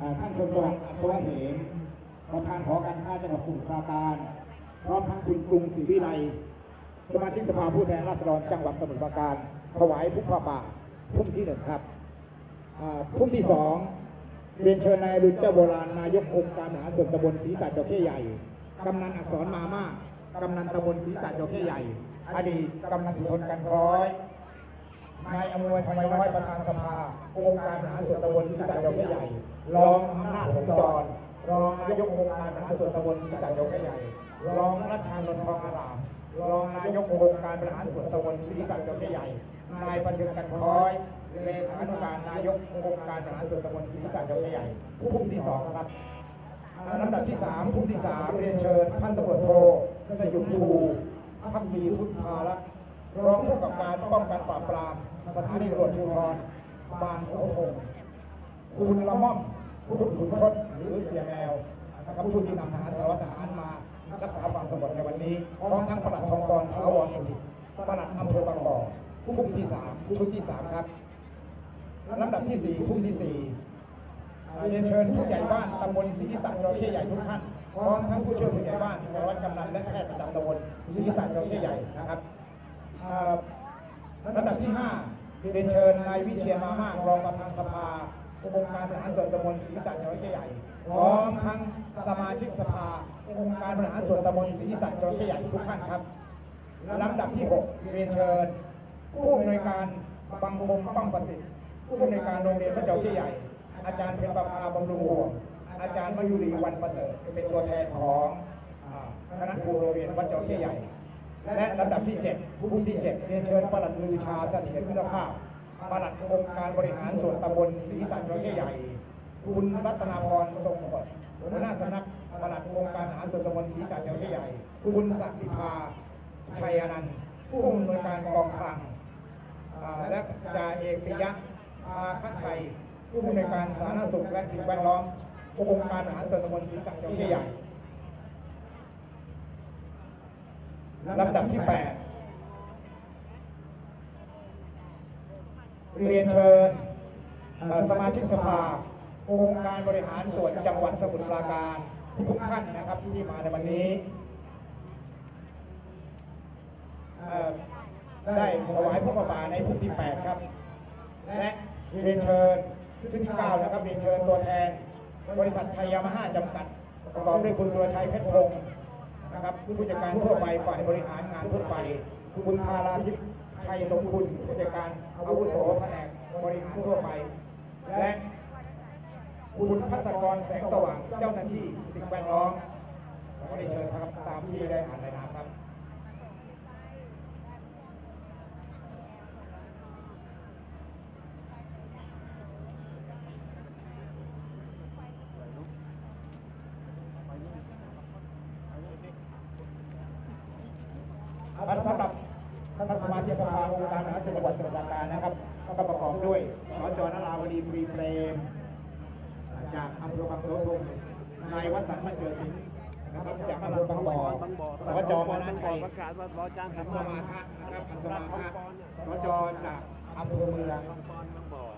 ท่านชนสวัสดิ์สวัสดิ์เหมประธานหอการค้าจังหวัดสมุทรปราการพร้อมทั้งคุณกรุงศรีวิไลสมาชิกสภาผู้แทนราษฎรจังหวัดสมุทรปราการถวายพุ่มพระป่าพุ่มที่หนึ่งครับพุ่มที่สองเรียนเชิญนายรุณเจ้าโบราณนายกองค์การบริหาส่วนตำบลศรีสัจจระเข้ใหญ่กำนันอักษรมามากำนันตำบลศรีสัจจระเข้ใหญ่ อดีตกำนันสุทนกันคล้อยนายอำนวยทำไมน้อยประธานสภาองค์การบริหาส่วนตำบลศรีสัจจระเข้ใหญ่ รองอำนาจหงจร รองนายกองค์การบริหาส่วนตำบลศรีสัจจระเข้ใหญ่ รองรัชานนท์ทองอาราม รองนายกองค์การบริหารส่วนตำบลศรีสัจจระเข้ใหญ่ นายประเทืองกันคล้อย เลขานุการนายกองค์การบริหารส่วนตำบลศรีสัจจระเข้ใหญ่ผู้ที่สองครับลำดับที่สามผู้ที่สามเรียนเชิญท่านตำรวจโทสยุมภูพักมีพุทธารักษ์รองผู้กำกับการป้องกันปราบปรามสถานีตำรวจภูธรบางเสาธงคุณละม่อม ผู้ขุนทศหรือเสียแมวนะครับผู้ที่นำทหารสารวัตรทหารมารักษาความสงบในวันนี้พร้อมทั้งปลัดทองกรท้าวรสถิตปลัดอำเภอบางบ่อผู้ที่สามชุดที่สามครับลำดับที่สี่ผู้ที่สี่เรียนเชิญผู้ใหญ่บ้านตำบลศรีสัตว์จระเข้ใหญ่ทุกท่านพร้อมทั้งผู้ช่วยผู้ใหญ่บ้านสารวัตรกำนันและแพทย์ประจำตำบลศรีสัตว์จระเข้ใหญ่นะครับลำดับที่ห้าเรียนเชิญนายวิเชียรมามากรองประธานสภา องค์การบริหารส่วนตำบลศรีสัตว์จระเข้ใหญ่พร้อมทั้งสมาชิกสภา องค์การบริหารส่วนตำบลศรีสัตว์จระเข้ใหญ่ทุกท่านครับลำดับที่หกเรียนเชิญ ผู้อำนวยการบังคมป้องประสิทธิ์ ผู้อำนวยการโรงเรียนพระเจ้าที่ใหญ่ อาจารย์เพ็ญประภาบำรุงวงอาจารย์มายุรีวันประเสริฐเป็นตัวแทนของคณะครูโรงเรียนวัดเจ้าที่ใหญ่ และลำดับที่ 7 ผู้ที่ 7 เรียนเชิญประหลัดลือชาเสถียรคุณภาพ ปลัดองค์การบริหารส่วนตำบลศรีสันจ้าที่ใหญ่ คุณรัตนาพรทรงกฎหัวหน้าสำนักปลัดองค์การบริหารส่วนตำบลศรีสันจ้าที่ใหญ่ คุณศักดิ์สิภาชัยอนันต์ผู้อำนวยการกองคลังและจ่าเอกปิยะอาคัชัย ผู้อำนวยการสาธารณสุขและสิ่งแวดล้อมองค์การบริหารส่วนตำบลศรีสังจระเข้ใหญ่ลำดับที่ 8 เรียนเชิญสมาชิกสภาองค์การบริหารส่วนจังหวัดสมุทรปราการทุกท่านนะครับที่มาในวันนี้ได้ถวายพระป่าในพุ่ที่8ครับ และเรียนเชิญชุดที่9นะครับเรียนเชิญตัวแทน บริษัทไทยยามาฮ่าจำกัด ประกอบด้วยคุณสุรชัยเพชรพงศ์นะครับผู้จัดการทั่วไปฝ่ายบริหารงานทั่วไป คุณธาราทิพย์ ชัยสมคุณผู้จัดการอาวุโสแผนกบริหารทั่วไป และคุณพัศกรแสงสว่างเจ้าหน้าที่สิ่งแวดล้อมก็ได้เชิญครับตามที่ได้อ่านรายนามครับครับสำหรับ ท่านสมาชิกสภาองค์การบริหารส่วนจังหวัดสมุทรปราการนะครับก็ประกอบด้วยสจนราวดีปรีเปรมจากอำเภอบางเสธงนายวสันต์มันเกิดสิงนะครับจากอำเภอบางบ่อสจมานาชัยประกาศว่าบอจางพันสมาคะนะครับพันสมาคะสจจากอำเภอเมืองบางปอนบางบ่อง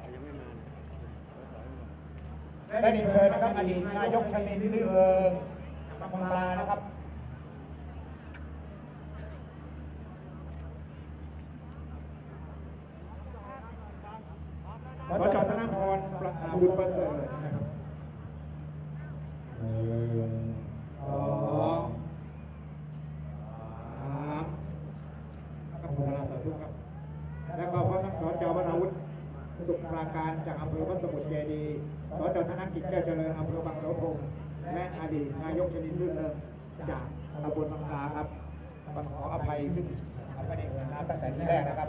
ได้เรียนเชิญนะครับอดีตนายกชนินลื่นเริงกำมลานะครับ สจธนพรประบุญประเสริฐนะครับหนึ่งสองสามครับพัฒนาสาธุครับ แล้วก็พร้อมทั้งสจวราวุฒิสุขปราการจากอำเภอวัดสมุทรเจดี สจธนกิจแก้วเจริญอำเภอบางเสาธงและอดีตนายกชนินลื่นเริงจากตำบลบางปลาครับต้องขออภัยซึ่งไม่ได้เอ่ยนามตั้งแต่ที่แรกนะครับ